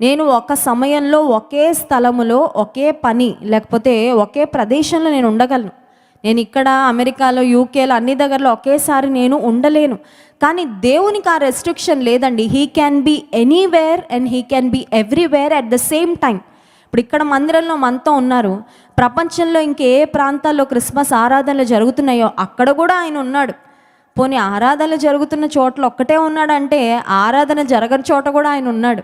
నేను ఒక సమయంలో ఒకే స్థలములో ఒకే పని లేకపోతే ఒకే ప్రదేశంలో నేను ఉండగలను. నేను ఇక్కడ అమెరికాలో యూకేలో అన్ని దగ్గరలో ఒకేసారి నేను ఉండలేను. కానీ దేవునికి ఆ రెస్ట్రిక్షన్ లేదండి. He can be anywhere and he can be everywhere at the same time ఇప్పుడు ఇక్కడ మందిరంలో మనతో ఉన్నారు. ప్రపంచంలో ఇంకే ప్రాంతాల్లో క్రిస్మస్ ఆరాధనలు జరుగుతున్నాయో అక్కడ కూడా ఆయన ఉన్నాడు. పోనీ ఆరాధనలు జరుగుతున్న చోట్ల ఒక్కటే ఉన్నాడంటే ఆరాధన జరగని చోట కూడా ఆయన ఉన్నాడు.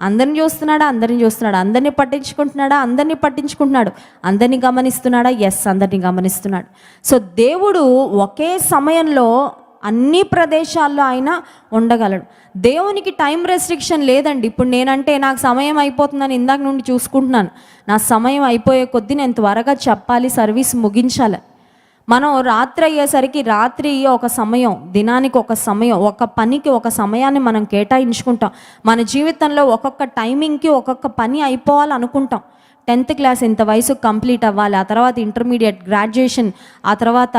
అందరిని చూస్తున్నాడా? అందరిని చూస్తున్నాడా? అందరిని పట్టించుకుంటున్నాడా? అందరినీ పట్టించుకుంటున్నాడు? అందరినీ గమనిస్తున్నాడా? ఎస్ అందరినీ గమనిస్తున్నాడు. సో దేవుడు ఒకే సమయంలో అన్ని ప్రదేశాల్లో ఆయన ఉండగలడు. దేవునికి టైం రెస్ట్రిక్షన్ లేదండి. ఇప్పుడు నేనంటే నాకు సమయం అయిపోతుందని ఇందాక నుండి చూసుకుంటున్నాను. నా సమయం అయిపోయే కొద్దీ నేను త్వరగా చెప్పాలి సర్వీస్ ముగించాలి. మనం రాత్రి అయ్యేసరికి రాత్రి ఒక సమయం దినానికి ఒక సమయం ఒక పనికి ఒక సమయాన్ని మనం కేటాయించుకుంటాం. మన జీవితంలో ఒక్కొక్క టైమింగ్కి ఒక్కొక్క పని అయిపోవాలనుకుంటాం. టెన్త్ క్లాస్ ఇంత వయసు కంప్లీట్ అవ్వాలి ఆ తర్వాత ఇంటర్మీడియట్ గ్రాడ్యుయేషన్ ఆ తర్వాత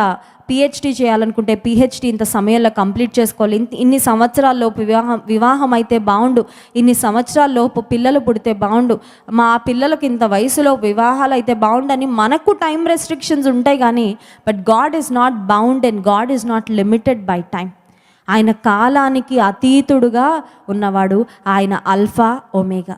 పిహెచ్డి చేయాలనుకుంటే పిహెచ్డి ఇంత సమయంలో కంప్లీట్ చేసుకోవాలి. ఇన్ని సంవత్సరాల్లోపు వివాహం వివాహం అయితే బాగుండు ఇన్ని సంవత్సరాల్లోపు పిల్లలు పుడితే బాగుండు మా పిల్లలకు ఇంత వయసులో వివాహాలు అయితే బాగుండని మనకు టైం రెస్ట్రిక్షన్స్ ఉంటాయి కానీ but God is not bound and God is not limited by time. ఆయన కాలానికి అతీతుడుగా ఉన్నవాడు ఆయన అల్ఫా ఒమేగా.